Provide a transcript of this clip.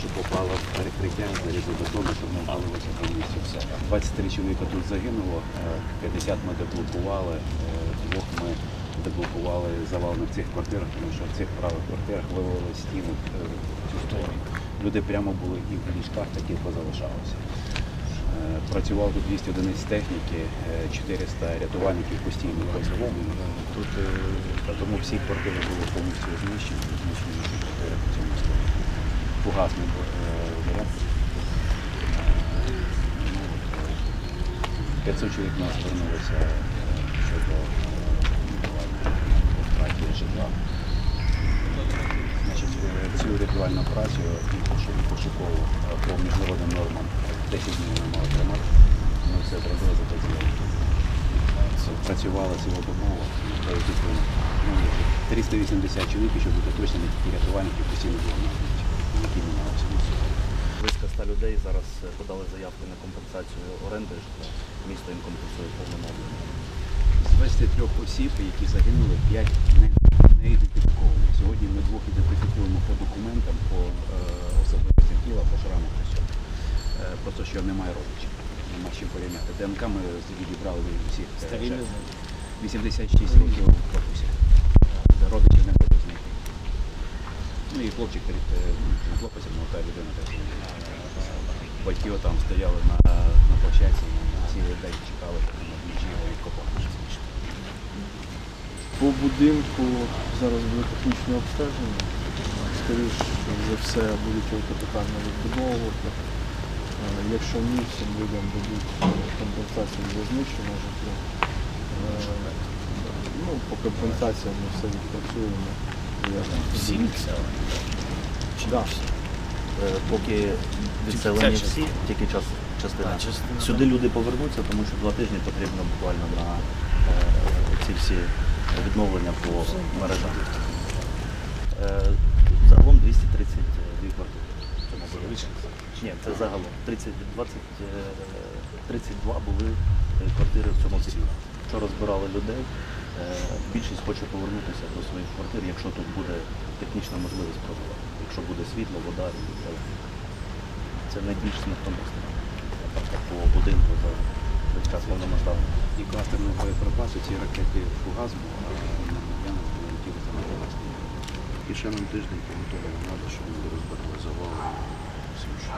що попало в перекриття, зарізали бетону, щоб не валилося повністю все. 23 чоловіка тут загинуло, е, 50 ми деблокували, е, двох ми деблокували завалених в цих квартирах, тому що в цих правих квартирах вивели стіни е, в цю сторону. Люди прямо були і в ліжках, такі позалишалися. Е, Працював тут 200 одиниць техніки, е, 400 рятувальників постійно працювали. Тут е, тому всі квартири були повністю знищені, знищені квартири. Фугасний е, заряд. Е, ну, е, 500 чоловік нас звернулося е, щодо втраті житла. Цю рятувальну працю пошукову по міжнародним нормам 10 днів ми мали тримати. Ми все зробили за 5 Працювали цілодобово. Та ну, 380 чоловік, щоб бути точно не рятувальники, постійно місці, які мінялися. Близько 100 людей зараз е, подали заявки на компенсацію оренди житла. Місто їм компенсує повному об'ємі. З 23 осіб, які загинули, 5 не, не ідентифіковані. Сьогодні ми двох ідентифікуємо по документам, по е, особливостям тіла, по шрамах. Е, просто що немає родичів, нема чим порівняти. ДНК ми відібрали від усіх. е, 86 років в корпусі. Е, Родичів не можуть знайти. Ну і хлопчик, ну, хлопець, молода людина. Е, Батьки там стояли на, на площадці і цілий день чекали, на двічі його відкопали. По будинку зараз буде технічне обстеження. Скоріше за все будуть його капітально відбудовувати. Е, Якщо ні, всім людям дадуть компенсацію за знищене житло. Е, Ну, по компенсаціям ми все відпрацюємо. Там Да. Е, Поки відселені ця всі, тільки час, частина. А, частина, Сюди люди повернуться, тому що два тижні потрібно буквально на е, ці всі відновлення по мережам. Е, загалом 232 квартири. цьому. Ні, це загалом. 30, 20, е, 32 були е, квартири в цьому періоді. Вчора збирали людей. Е, Більшість хоче повернутися до своїх квартир, якщо тут буде технічна можливість проживати. Якщо буде світло, вода і телефон. Це найбільш смертоносне напевно, по будинку за весь час повномасштабного. І кластерного боєприпасу ці ракети фугас були, а на Мар'яна прилетіли за власні. І ще нам тиждень поготовили треба, щоб люди розбирали завали. Всім, що.